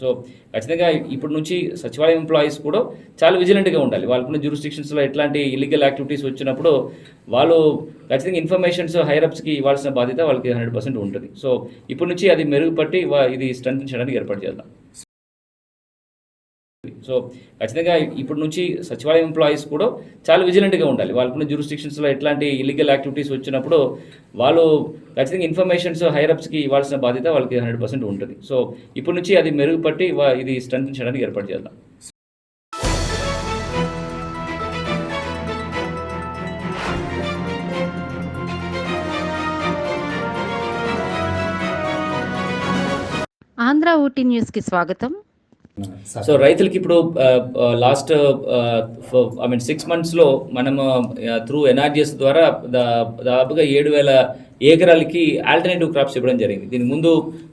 So ఖచ్చితంగా ఇప్పటి నుంచి సచివాలయం ఎంప్లాయీస్ కూడా చాలా విజిలెంట్గా ఉండాలి. వాళ్ళకున్న జ్యూరిస్టిక్షన్స్లో ఎట్లాంటి ఇల్లీగల్ యాక్టివిటీస్ వచ్చినప్పుడు వాళ్ళు ఖచ్చితంగా ఇన్ఫర్మేషన్స్ హైరప్స్కి ఇవ్వాల్సిన బాధ్యత వాళ్ళకి హండ్రెడ్ పర్సెంట్ ఉంటుంది. సో ఇప్పటి నుంచి అది మెరుగుపట్టి ఇది స్ట్రెంగ్ చేయడానికి ఏర్పాటు చేద్దాం. సో ఖచ్చితంగా ఇప్పటి నుంచి సచివాలయం ఎంప్లాయీస్ కూడా చాలా విజిలెంట్గా ఉండాలి. వాళ్ళకున్న జ్యూరిస్టిక్షన్స్లో ఎట్లాంటి ఇల్లీగల్ యాక్టివిటీస్ వచ్చినప్పుడు వాళ్ళు ఖచ్చితంగా ఇన్ఫర్మేషన్స్ హైరప్స్కి ఇవ్వాల్సిన బాధ్యత వాళ్ళకి హండ్రెడ్ పర్సెంట్ ఉంటుంది. సో ఇప్పటి నుంచి అది మెరుగుపట్టి ఇది స్ట్రెంగ్ చేయడానికి ఏర్పాటు చేద్దాం. ఆంధ్ర ఊటీ న్యూస్కి స్వాగతం. సో రైతులకి ఇప్పుడు లాస్ట్ ఐ మీన్ సిక్స్ మంత్స్లో మనము త్రూ ఎన్ఆర్జిఎస్ ద్వారా దాదాపుగా ఏడు వేల ఏకరాలకి ఆల్టర్నేటివ్ క్రాప్స్ ఇవ్వడం జరిగింది. దీని ముందు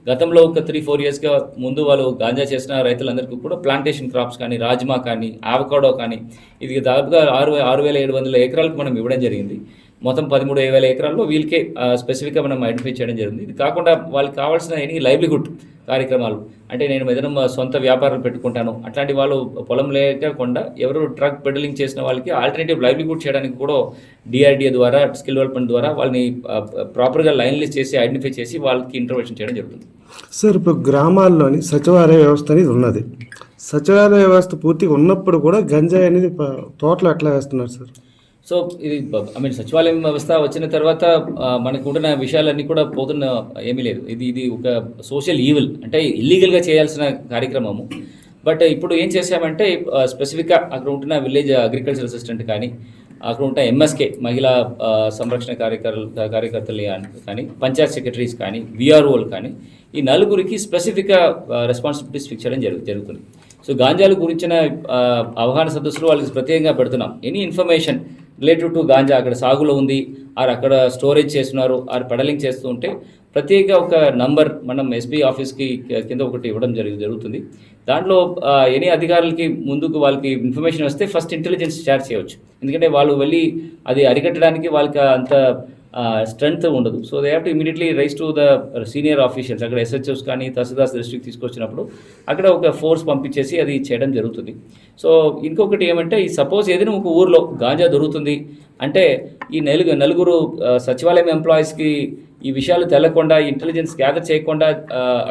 గతంలో ఒక త్రీ ఫోర్ ఇయర్స్గా ముందు వాళ్ళు గాంజా చేసిన రైతులందరికీ కూడా ప్లాంటేషన్ క్రాప్స్ కానీ రాజ్మా కానీ ఆవకాడో కానీ ఇది దాదాపుగా ఆరు ఆరు వేల ఏడు వందల ఎకరాలకు మనం ఇవ్వడం జరిగింది. మొత్తం పదమూడు వేల ఎకరాల్లో వీళ్ళకే స్పెసిఫిక్గా మనం ఐడెంటిఫై చేయడం జరిగింది. ఇది కాకుండా వాళ్ళకి కావాల్సిన ఎనీ లైవ్లీహుడ్ కార్యక్రమాలు. అంటే నేను ఏదైనా మా సొంత వ్యాపారాలు పెట్టుకుంటాను. అట్లాంటి వాళ్ళు పొలం లేకుండా ఎవరు ట్రక్ పెడలింగ్ చేసిన వాళ్ళకి ఆల్టర్నేటివ్ లైవ్లీహుడ్ చేయడానికి కూడా డిఆర్డిఏ ద్వారా స్కిల్ డెవలప్మెంట్ ద్వారా వాళ్ళని ప్రాపర్గా లైన్ లిస్ట్ చేసి ఐడెంటిఫై చేసి వాళ్ళకి ఇంటర్వెన్షన్ చేయడం జరుగుతుంది. సార్ ఇప్పుడు గ్రామాల్లోని సచివాలయ వ్యవస్థ అనేది ఉన్నది. సచివాలయ వ్యవస్థ పూర్తిగా ఉన్నప్పుడు కూడా గంజాయి అనేది తోటలు ఎట్లా వేస్తున్నారు సార్? సో ఇది ఐ మీన్ సచివాలయం వ్యవస్థ వచ్చిన తర్వాత మనకు ఉంటున్న విషయాలన్నీ కూడా పోతున్న ఏమీ లేదు. ఇది ఇది ఒక సోషల్ ఈవిల్ అంటే ఇల్లీగల్గా చేయాల్సిన కార్యక్రమము. బట్ ఇప్పుడు ఏం చేసామంటే స్పెసిఫిక్గా అక్కడ ఉంటున్న విలేజ్ అగ్రికల్చర్ అసిస్టెంట్ కానీ అక్కడ ఉంటున్న ఎంఎస్కే మహిళా సంరక్షణ కార్యకర్తలు కార్యకర్తలు కానీ పంచాయత్ సెక్రటరీస్ కానీ విఆర్ఓలు కానీ ఈ నలుగురికి స్పెసిఫిక్గా రెస్పాన్సిబిలిటీస్ ఫిక్స్ చేయడం జరుగు జరుగుతుంది. సో గాంజాల గురించిన అవగాహన సదస్సులు వాళ్ళకి ప్రత్యేకంగా పెడుతున్నాం. Any information relative to ganja అక్కడ సాగులో ఉంది ఆర్ అక్కడ స్టోరేజ్ చేస్తున్నారు ఆర్ పెడలింగ్ చేస్తూ ఉంటే ప్రత్యేక ఒక నంబర్ మనం ఎస్పీ ఆఫీస్కి కింద ఒకటి ఇవ్వడం జరుగు జరుగుతుంది. దాంట్లో ఎనీ అధికారులకి ముందుకు వాళ్ళకి ఇన్ఫర్మేషన్ వస్తే ఫస్ట్ ఇంటెలిజెన్స్ షేర్ చేయవచ్చు. ఎందుకంటే వాళ్ళు వెళ్ళి అది అరికట్టడానికి వాళ్ళకి అంత స్ట్రెంగ్త్ ఉండదు. So they have to immediately rise to the senior officials అక్కడ ఎస్హెచ్ఎస్ కానీ తహసీల్దార్ దృష్టికి తీసుకొచ్చినప్పుడు అక్కడ ఒక ఫోర్స్ పంపించేసి అది చేయడం జరుగుతుంది. సో ఇంకొకటి ఏమంటే ఈ సపోజ్ ఏదైనా ఒక ఊర్లో గాంజా దొరుకుతుంది అంటే ఈ నలుగు నలుగురు సచివాలయం ఎంప్లాయీస్కి ఈ విషయాలు తెలకుండా ఇంటెలిజెన్స్ గ్యాదర్ చేయకుండా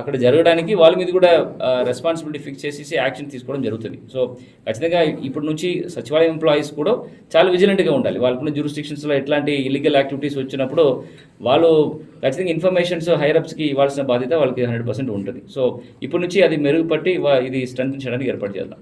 అక్కడ జరగడానికి వాళ్ళ మీద కూడా రెస్పాన్సిబిలిటీ ఫిక్స్ చేసేసి యాక్షన్ తీసుకోవడం జరుగుతుంది. సో ఖచ్చితంగా ఇప్పటి నుంచి సచివాలయం ఎంప్లాయీస్ కూడా చాలా విజిలెంట్గా ఉండాలి. వాళ్ళకున్న జ్యూరిస్టిక్షన్స్లో ఎట్లాంటి ఇల్లీగల్ యాక్టివిటీస్ వచ్చినప్పుడు వాళ్ళు ఖచ్చితంగా ఇన్ఫర్మేషన్స్ హైరప్స్కి ఇవ్వాల్సిన బాధ్యత వాళ్ళకి హండ్రెడ్ పర్సెంట్ ఉంటుంది. సో ఇప్పటి నుంచి అది మెరుగుపట్టి ఇది స్ట్రెంగ్ చేయడానికి ఏర్పాటు చేద్దాం.